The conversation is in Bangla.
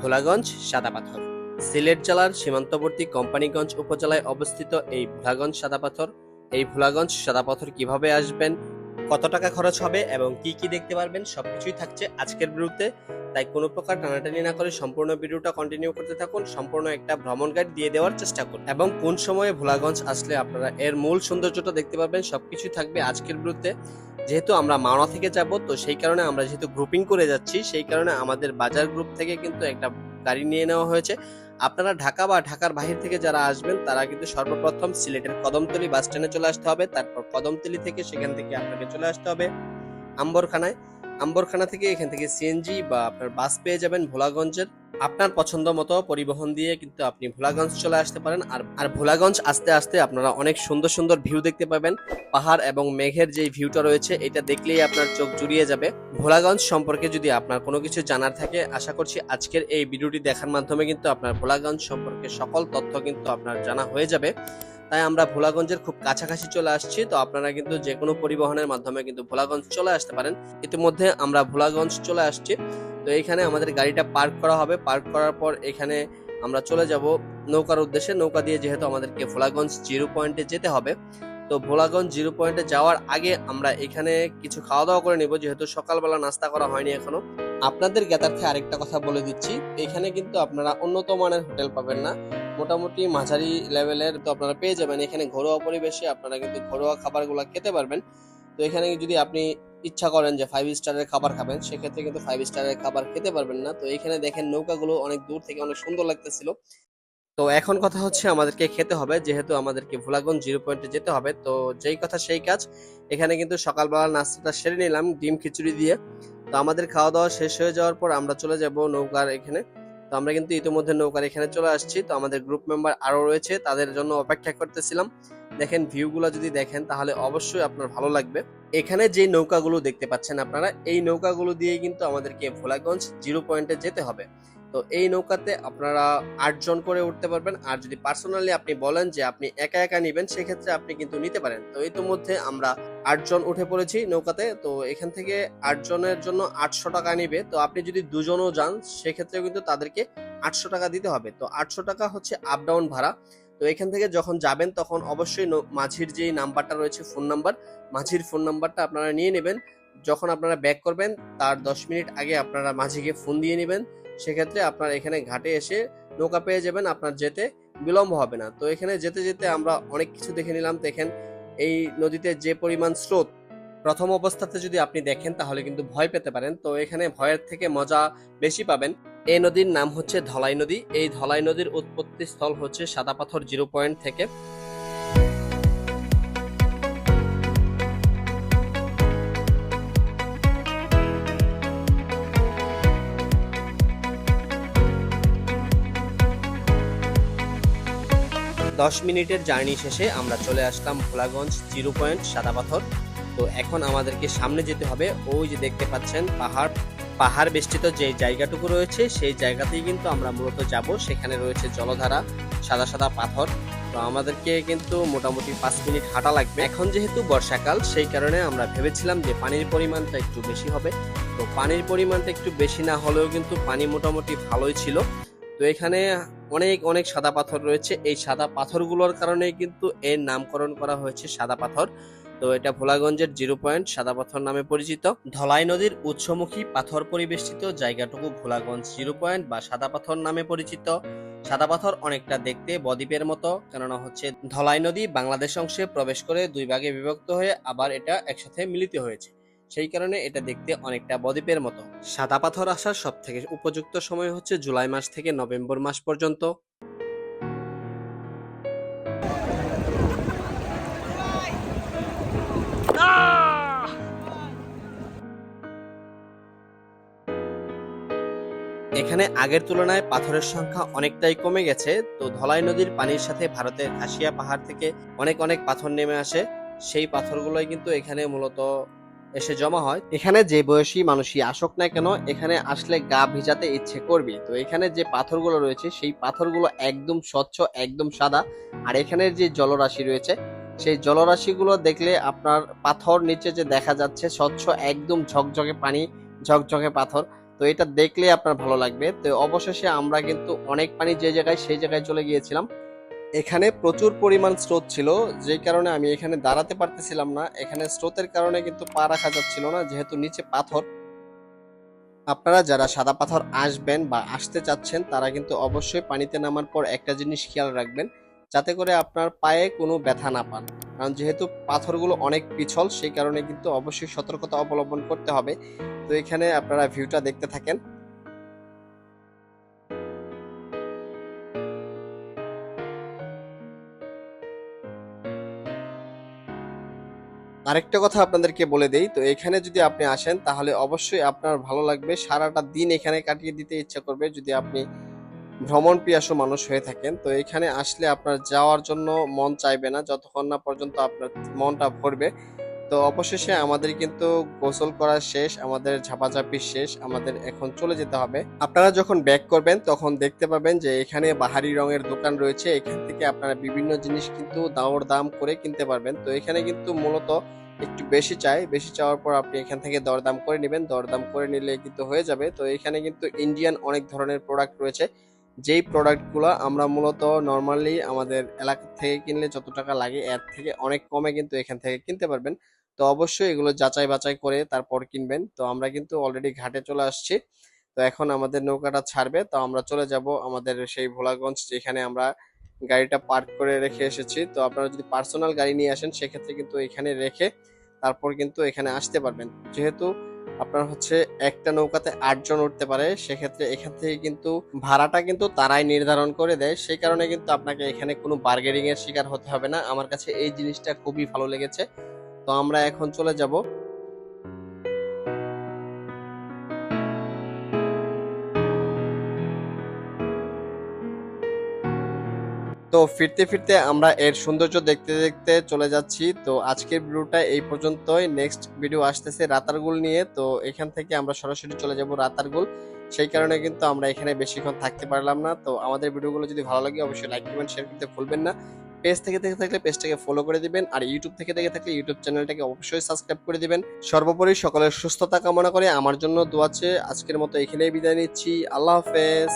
ভোলাগঞ্জ, সাদাপাথর। সিলেট জেলার সীমান্তবর্তী কোম্পানিগঞ্জ উপজেলায় অবস্থিত এই ভোলাগঞ্জ, সাদাপাথর। এই ভোলাগঞ্জ, সাদাপাথর কীভাবে আসবেন, কত টাকা খরচ হবে এবং কি কি দেখতে পারবেন, সবকিছুই থাকছে আজকের ভিডিওতে তাই কোনো প্রকার টানাটানি না করে সম্পূর্ণ ভিডিওটা কন্টিনিউ করতে থাকুন, সম্পূর্ণ একটা ভ্রমণ গাইড দিয়ে দেওয়ার চেষ্টা করুন। এবং কোন সময়ে ভোলাগঞ্জ আসলে আপনারা এর মূল সৌন্দর্যটা দেখতে পারবেন সবকিছুই থাকবে আজকের ভিডিওতে। যেহেতু আমরা মাওনা থেকে যাব, তো সেই কারণে আমরা যেহেতু গ্রুপিং করে যাচ্ছি, সেই কারণে আমাদের বাজার গ্রুপ থেকে কিন্তু একটা গাড়ি নিয়ে নেওয়া হয়েছে। আপনারা ঢাকা বা ঢাকার বাহির থেকে যারা আসবেন, তারা কিন্তু সর্বপ্রথম সিলেটের কদমতলি বাস স্ট্যান্ডে চলে আসতে হবে। তারপর কদমতলি থেকে সেখান থেকে আপনাকে চলে আসতে হবে। আম্বরখানায়। আম্বরখানা থেকে এখান থেকে সিএনজি বা আপনার বাস পেয়ে যাবেন ভোলাগঞ্জের। আপনার পছন্দ মতো পরিবহন দিয়ে কিন্তু আপনি ভোলাগঞ্জ চলে আসতে পারেন। আর আর ভোলাগঞ্জ আস্তে আস্তে আপনারা অনেক সুন্দর সুন্দর ভিউ দেখতে পাবেন। পাহাড় এবং মেঘের যে ভিউটা রয়েছে, এটা দেখলেই আপনার চোখ জুড়িয়ে যাবে। ভোলাগঞ্জ সম্পর্কে যদি আপনার কোনো কিছু জানার থাকে, আশা করছি আজকের এই ভিডিওটি দেখার মাধ্যমে কিন্তু আপনার ভোলাগঞ্জ সম্পর্কে সকল তথ্য কিন্তু আপনার জানা হয়ে যাবে। তাই আমরা ভোলাগঞ্জের খুব কাছাকাছি চলে আসছি। তো আপনারা কিন্তু যে কোনো পরিবহনের মাধ্যমে কিন্তু ভোলাগঞ্জ চলে আসতে পারেন। ইতিমধ্যে আমরা ভোলাগঞ্জ চলে আসছি। তো এখানে আমাদের গাড়িটা পার্ক করা হবে। পার্ক করার পর এখানে আমরা চলে যাব নৌকার উদ্দেশ্যে। নৌকা দিয়ে যেহেতু আমাদেরকে ভোলাগঞ্জ জিরো পয়েন্টে যেতে হবে, তো ভোলাগঞ্জ জিরো পয়েন্টে যাওয়ার আগে আমরা এখানে কিছু খাওয়া দাওয়া করে নেব। যেহেতু সকালবেলা নাস্তা করা হয়নি এখনও। আপনাদের জ্ঞাতার্থে আরেকটা কথা বলে দিচ্ছি। এখানে কিন্তু আপনারা উন্নত মানের হোটেল পাবেন না। মোটামুটি মাঝারি লেভেলের তো আপনারা পেয়ে যাবেন। এখানে ঘরোয়া পরিবেশে আপনারা কিন্তু ঘরোয়া খাবারগুলো খেতে পারবেন। তো এখানে যদি আপনি ইচ্ছা করেন যে ফাইভ স্টারের খাবার খাবেন, সেক্ষেত্রে কিন্তু ফাইভ স্টারের খাবার খেতে পারবেন না। তো এখানে দেখেন নৌকাগুলো অনেক দূর থেকে অনেক সুন্দর লাগতেছিল। তো এখন কথা হচ্ছে আমাদেরকে খেতে হবে, যেহেতু আমাদেরকে ভোলাগঞ্জ জিরো পয়েন্টে যেতে হবে। তো যেই কথা সেই কাজ। এখানে কিন্তু সকালবেলা নাস্তাটা সেরে নিলাম, ডিম খিচুড়ি দিয়ে। তো আমাদের খাওয়া দাওয়া শেষ হয়ে যাওয়ার পর আমরা চলে যাব নৌকার এখানে। তো আমরা কিন্তু ইতিমধ্যে নৌকার এখানে চলে আসছি। তো আমাদের গ্রুপ মেম্বার আরও রয়েছে, তাদের জন্য অপেক্ষা করতেছিলাম। দেখেন ভিউগুলো যদি দেখেন, তাহলে অবশ্যই আপনার ভালো লাগবে। এখানে যে নৌকাগুলো দেখতে পাচ্ছেন আপনারা, এই নৌকাগুলো দিয়ে কিন্তু আমাদেরকে ভোলাগঞ্জ জিরো পয়েন্টে যেতে হবে। তো এই নৌকাতে আপনারা আটজন করে উঠতে পারবেন। আর যদি পার্সোনালি আপনি বলেন যে আপনি একা একা নেবেন, সেক্ষেত্রে আপনি কিন্তু নিতে পারেন। তো ইতিমধ্যে আমরা আটজন উঠে পড়েছি নৌকাতে, তো এখান থেকে আটজনের জন্য আটশো টাকা নিবে। তো আপনি যদি দুজনও যান সেক্ষেত্রে কিন্তু তাদেরকে আটশো টাকা দিতে হবে। তো আটশো টাকা হচ্ছে আপ ডাউন ভাড়া। তো এখান থেকে যখন যাবেন, তখন অবশ্যই মাঝির যেই নাম্বারটা রয়েছে ফোন নাম্বার মাঝির ফোন নাম্বারটা আপনারা নিয়ে নেবেন। যখন আপনারা ব্যাক করবেন, তার দশ মিনিট আগে আপনারা মাঝিকে ফোন দিয়ে নেবেন। সেক্ষেত্রে আপনার এখানে ঘাটে এসে নৌকা পেয়ে যাবেন, আপনার যেতে বিলম্ব হবে না। তো এখানে যেতে যেতে আমরা অনেক কিছু দেখে নিলাম। দেখেন এই নদীতে যে পরিমাণ স্রোত প্রথম অবস্থাতে যদি আপনি দেখেন, তাহলে কিন্তু ভয় পেতে পারেন। তো এখানে ভয়ের থেকে মজা বেশি পাবেন। এই নদীর নাম হচ্ছে ধলাই নদী। এই ধলাই নদীর উৎপত্তি স্থল হচ্ছে সাদা পাথর জিরো পয়েন্ট থেকে দশ মিনিটের জার্নি শেষে আমরা চলে আসলাম ভোলাগঞ্জ জিরো পয়েন্ট সাদা পাথর। তো এখন আমাদেরকে সামনে যেতে হবে। ওই যে দেখতে পাচ্ছেন পাহাড়। পাহাড় বেষ্টিত যে জায়গাটুকু রয়েছে, সেই জায়গাতেই কিন্তু আমরা মূলত যাব। সেখানে রয়েছে জলধারা, সাদা সাদা পাথর। তো আমাদেরকে কিন্তু মোটামুটি পাঁচ মিনিট হাঁটা লাগবে। এখন যেহেতু বর্ষাকাল, সেই কারণে আমরা ভেবেছিলাম যে পানির পরিমাণটা একটু বেশি হবে। তো পানির পরিমাণটা একটু বেশি না হলেও কিন্তু পানি মোটামুটি ভালোই ছিল। তো এখানে অনেক অনেক সাদা পাথর রয়েছে। এই সাদা পাথরগুলোর কারণে কিন্তু এর নামকরণ করা হয়েছে সাদা পাথর। তো এটা ভোলাগঞ্জের জিরো পয়েন্ট সাদা পাথর নামে পরিচিত। ধলাই নদীর উৎসমুখী পাথর পরিবেষ্টিত জায়গাটুকু ভোলাগঞ্জ জিরো পয়েন্ট বা সাদা পাথর নামে পরিচিত। সাদা পাথর অনেকটা দেখতে বদ্বীপের মতো, কেননা হচ্ছে ধলাই নদী বাংলাদেশ অংশে প্রবেশ করে দুই ভাগে বিভক্ত হয়ে আবার এটা একসাথে মিলিত হয়েছে। সেই কারণে এটা দেখতে অনেকটা বদ্বীপের মতো। সাদা পাথর আসার সব থেকে উপযুক্ত সময় হচ্ছে জুলাই মাস থেকে নভেম্বর মাস পর্যন্ত। এখানে আগের তুলনায় পাথরের সংখ্যা অনেকটাই কমে গেছে, তো ধলাই নদীর পানির সাথে ভারতের খাসিয়া পাহাড় থেকে অনেক অনেক পাথর নেমে আসে। সেই পাথরগুলোই কিন্তু এখানে মূলত এসে জমা হয়। এখানে যে বয়সী মানুষই আসুক না কেন, এখানে আসলে গা ভিজাতে ইচ্ছে করবি। তো এখানে যে পাথরগুলো রয়েছে, সেই পাথরগুলো একদম স্বচ্ছ, একদম সাদা। আর এখানের যে জলরাশি রয়েছে, সেই জলরাশিগুলো দেখলে আপনার পাথর নিচে যে দেখা যাচ্ছে, স্বচ্ছ, একদম ঝকঝকে পানি, ঝকঝকে পাথর। তো এটা দেখলে আপনার ভালো লাগবে। তো অবশেষে আমরা কিন্তু অনেক পানি যে জায়গায়, সেই জায়গায় চলে গিয়েছিলাম। এখানে প্রচুর পরিমাণ স্রোত ছিল যেই কারণে আমি এখানে দাঁড়াতে পারতেছিলাম না। এখানে স্রোতের কারণে কিন্তু পা রাখা যাচ্ছিল না, যেহেতু নিচে পাথর। আপনারা যারা সাদা পাথর আসবেন বা আসতে চাচ্ছেন, তারা কিন্তু অবশ্যই পানিতে নামার পর একটা জিনিস খেয়াল রাখবেন, যাতে করে আপনার পায়ে কোনো ব্যথা না পান। কারণ যেহেতু পাথরগুলো অনেক পিছল, সেই কারণে কিন্তু অবশ্যই সতর্কতা অবলম্বন করতে হবে। তো এখানে আপনারা ভিউটা দেখতে থাকেন। আরেকটা কথা আপনাদেরকে বলে দেই, তো এখানে যদি আপনি আসেন, তাহলে অবশ্যই আপনার ভালো লাগবে। সারাটা দিন এখানে কাটিয়ে দিতে ইচ্ছা করবে যদি আপনি ভ্রমণ পিয়াসু মানুষ হয়ে থাকেন। তো এখানে আসলে আপনার যাওয়ার জন্য মন চাইবে না। যতক্ষণ না পর্যন্ত আপনার মনটা ভরবে তো অবশেষে আমাদের কিন্তু গোসল করা শেষ, আমাদের ঝাপাঝাপি শেষ, আমাদের এখন চলে যেতে হবে। আপনারা যখন ব্যাক করবেন, তখন দেখতে পাবেন যে এখানে বাহারি রঙের দোকান রয়েছে। এখান থেকে আপনারা বিভিন্ন জিনিস কিন্তু দাওর দাম করে কিনতে পারবেন। তো এখানে কিন্তু মূলত একটু বেশি চাই। বেশি চাওয়ার পর আপনি এখান থেকে দরদাম করে নেবেন। দরদাম করে নিলে কিন্তু হয়ে যাবে। তো এখানে কিন্তু ইন্ডিয়ান অনেক ধরনের প্রোডাক্ট রয়েছে। যেই প্রোডাক্টগুলো আমরা মূলত নর্মালি আমাদের এলাকা থেকে কিনলে যত টাকা লাগে, এর থেকে অনেক কমে কিন্তু এখান থেকে কিনতে পারবেন। তো অবশ্যই এগুলো যাচাই বাছাই করে তারপর কিনবেন। তো আমরা কিন্তু অলরেডি ঘাটে চলে আসছি। তো এখন আমাদের নৌকাটা ছাড়বে। তো আমরা চলে যাব আমাদের সেই ভোলাগঞ্জ যেখানে আমরা গাড়িটা পার্ক করে রেখে এসেছি। তো আপনারা যদি পার্সোনাল গাড়ি নিয়ে আসেন, সেক্ষেত্রে কিন্তু এখানে রেখে তারপর কিন্তু এখানে আসতে পারবেন। যেহেতু আপনার হচ্ছে একটা নৌকাতে আটজন উঠতে পারে, সেক্ষেত্রে এখান থেকে কিন্তু ভাড়াটা কিন্তু তারাই নির্ধারণ করে দেয়। সেই কারণে কিন্তু আপনাকে এখানে কোনো বার্গেনিং এর শিকার হতে হবে না। আমার কাছে এই জিনিসটা খুবই ভালো লেগেছে। তো আমরা এখন চলে যাব। তো ফিরতে ফিরতে আমরা এর সৌন্দর্য দেখতে দেখতে চলে যাচ্ছি। তো আজকের ভিডিওটা এই পর্যন্তই। নেক্সট ভিডিও আসতেছে রাতারগুল নিয়ে। তো এখান থেকে আমরা সরাসরি চলে যাব রাতারগুল। সেই কারণে কিন্তু আমরা এখানে বেশিক্ষণ থাকতে পারলাম না। তো আমাদের ভিডিওগুলো যদি ভালো লাগে, অবশ্যই লাইক কমেন্ট শেয়ার করতে ভুলবেন না। পেজ থেকে দেখে থাকলে পেজটাকে ফলো করে দিবেন আর ইউটিউব থেকে দেখে থাকলে ইউটিউব চ্যানেলটাকে অবশ্যই সাবস্ক্রাইব করে দিবেন। সর্বোপরি সকলের সুস্থতা কামনা করে আমার জন্য দোয়াচ্ছে আজকের মতো এখানেই বিদায় নিচ্ছি। আল্লাহ হাফেজ।